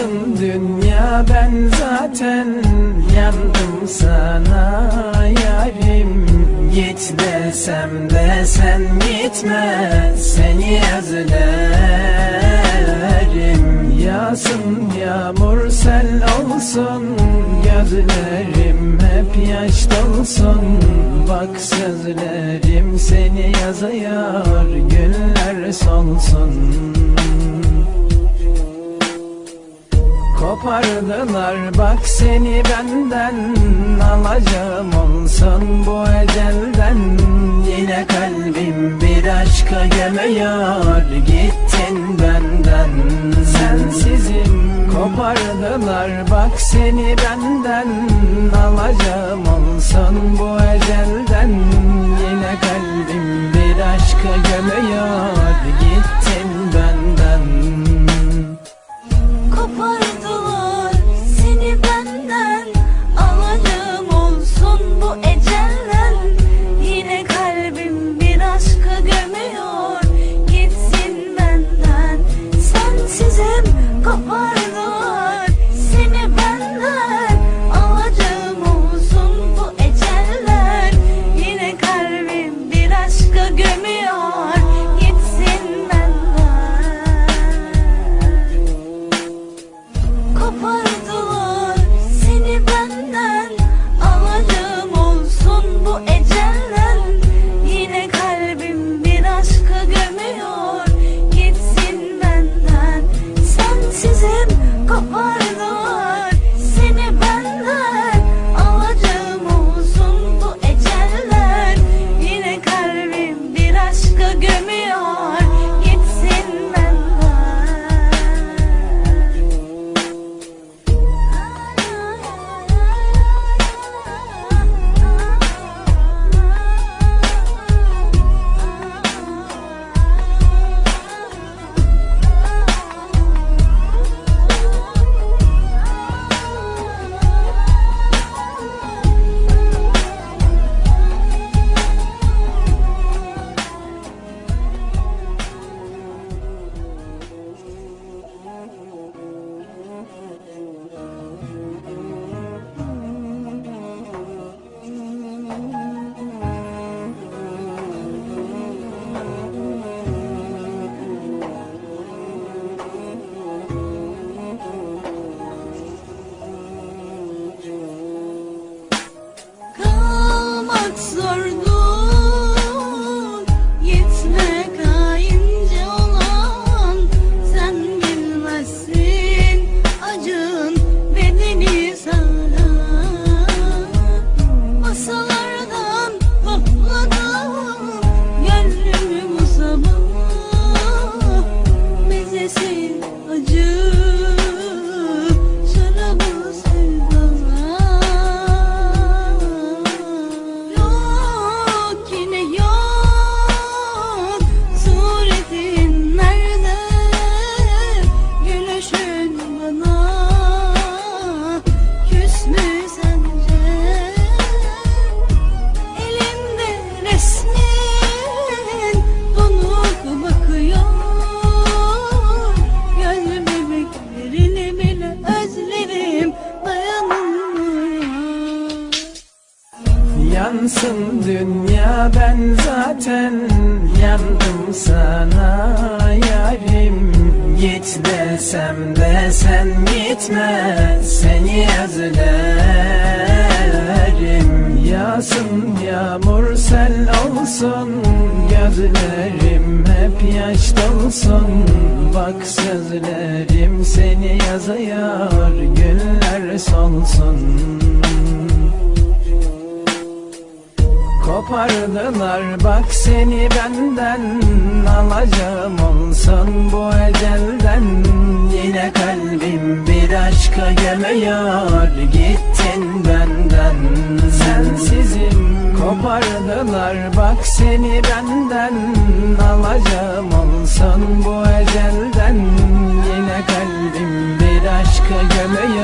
Yansın dünya ben zaten yandım sana. Yarim Git desem de sen gitme. Seni özlerim. Yağsın yağmur sel olsun. Gözlerim hep yaş dolsun. Bak sözlerim seni yazıyor güller solsun Kopardılar bak seni benden Alacağım olsun bu ecelden. Yine kalbim bir aşka gömüyor Gittin benden. Sensizim Kopardılar bak seni benden Alacağım olsun bu ecelden. Yine kalbim bir aşka gömüyor Git desem de sen gitme seni özlerim Yağsın yağmur sel olsun gözlerim hep yaş dolsun. Bak sözlerim seni yazıyor güller solsun. Kopardılar bak seni benden Alacağım olsun. Bu ecelden aşka geme yar Gittin benden. Sensizim kopardılar Bak seni benden. Alacağım olsan bu ecelden. Yine kalbim bir aşka göme yar